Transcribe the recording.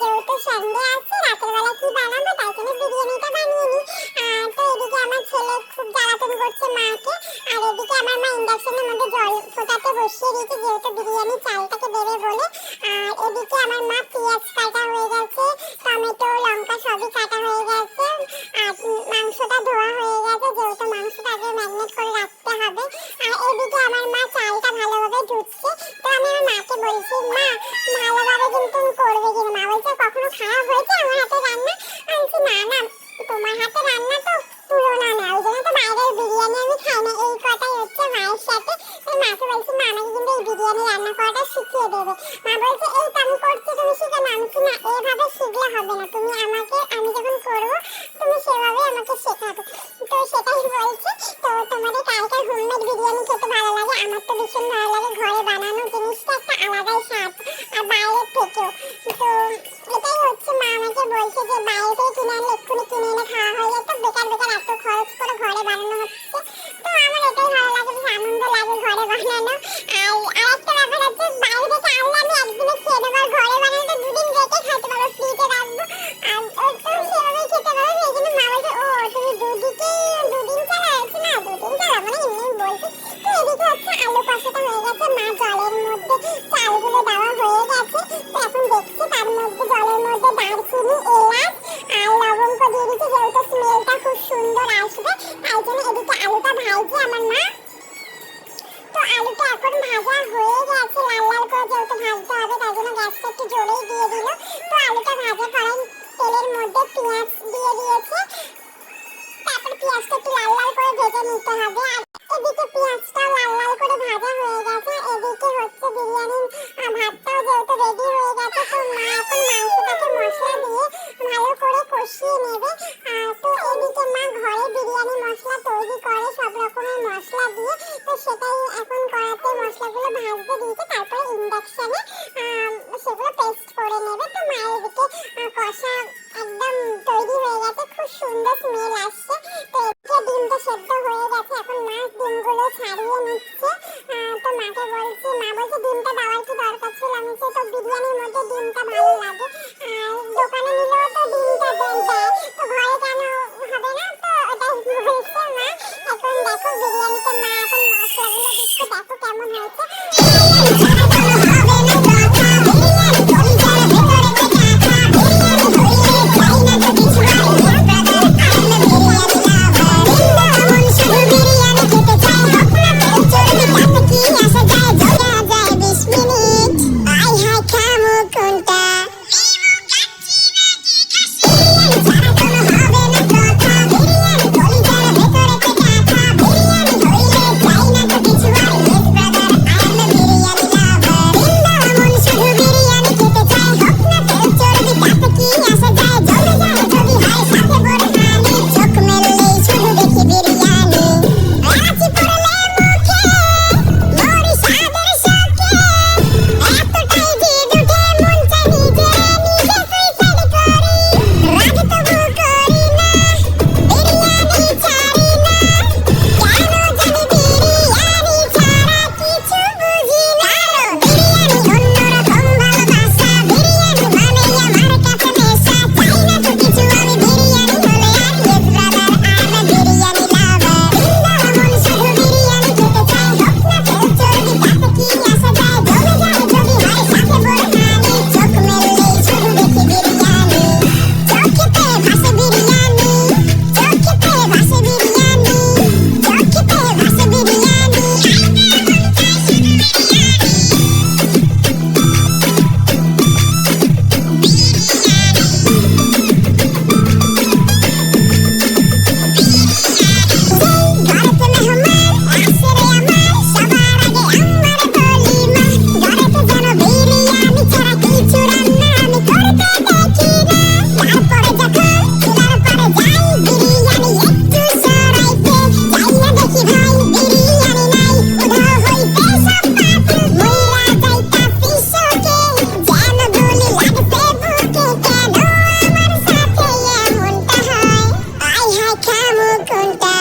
যেহেতু সানডে আছে, রাতের বেলা কি বানাবো, তাই জন্য বিরিয়ানিটা বানিয়ে তো এদিকে আমার খুব জ্বালাতন করছে মাকে, আর আমার মা ইন্ডাকশনের মধ্যে জল ফোটাতে বসিয়ে দিয়েছে, যেহেতু বিরিয়ানি চালটাকে দেবে বলে। আর এদিকে আমার মা পেঁয়াজ কাটা হয়ে গেছে, টমেটো, লঙ্কা সবই কাটা হয়ে গেছে, আর মাংসটা ধোয়া হয়ে গেছে। হয়েছে? আমার হাতে রান্না? আমি বলছি না না, তোমার হাতে রান্না তো তুলনা না ওই জন্য তো বাইরের বিরিয়ানি আমি খাই না। এই কথাই হচ্ছে মায়ের সাথে। আমি মাকে বলছি, মা, আমাকে কিন্তু এই বিরিয়ানি রান্না করাটা শিখিয়ে দেবে। মা বলছে, এই তো আমি করছি, তুমি শিখে না। আমি না এইভাবে শিখলে হবে না। তুমি আমাকে, আমি যখন করব, তুমি সেভাবে আমাকে শেখাবে। তো সেটাই বলছে। তো তোমাদের কার কার হোমমেড বিরিয়ানি খেতে ভালো লাগে? আমার তো ভীষণ ভালো লাগে। ঘরে বানানো বাইরে থেকে কিনে আনলে এক্ষুনি কিনে এনে খাওয়া হয়ে যেত বেকার বেকার এত খরচ করে ঘরে বানানো হচ্ছে তো আমার এটাই ভালো লাগে বেশ আনন্দ লাগে ঘরে বানানো আর আরেকটা ব্যাপার হচ্ছে বাইরে থেকে আনলে আমি একদিনে খেয়ে নেব ঘরে বানালে দুদিন রেখে খেতে পারব ফ্রিজে রাখব আর ও সেভাবেই খেতে পারব সেই জন্য মা বলছে ও তুমি দুদিকে দুদিন চালা আছে না দুদিন চালা মানে এমনি বলছে তো এদিকে হচ্ছে আলু কষাটা হয়ে গেছে মা জলের মধ্যে চালগুলো দেওয়া গ্যাসটা একটু জোরেই দিয়ে দিল। তো আলুটা ভাজা করাই তেলের মধ্যে পেঁয়াজ দিয়ে দিয়েছে। তারপর পেঁয়াজটা একটু লাল লাল করে ভেজে নিতে হবে। আর এদিকে পেঁয়াজটা লাল লাল করে ভাজা হয়ে গেছে। এদিকে হচ্ছে বিরিয়ানি ভাতটাও যেহেতু রেডি হয়ে গেছে, তো মা এখন মাংসটাকে মশলা দিয়ে ভালো করে কষিয়ে নেবে। তো এদিকে মা ঘরে বিরিয়ানি মশলা তৈরি করে, সব রকমের মশলা দিয়ে। তো সেটাই এখন কড়াতে মশলাগুলো ভাজতে দিয়েছে, তারপরে ইন্ডাকশনে সুন্দর স্মেল আসছে। তো এদিকে ডিম তো সেদ্ধ হয়ে গেছে, এখন মা ডিমগুলো ছাড়িয়ে নিচ্ছে। তো মাকে বলছি, মা বলছে ডিমটা দেওয়ার কি দরকার ছিল? আমি তো বিরিয়ানির মধ্যে ডিমটা ভালো লাগে। আর দোকানে নিলেও তো ডিমটা দেন দেয় তো ঘরে কেন হবে না তো? ওটাই বলছে মা। এখন দেখো বিরিয়ানিতে মা এখন মশলাগুলো দিচ্ছে, দেখো কেমন হয়েছে। কামুক কোনটা?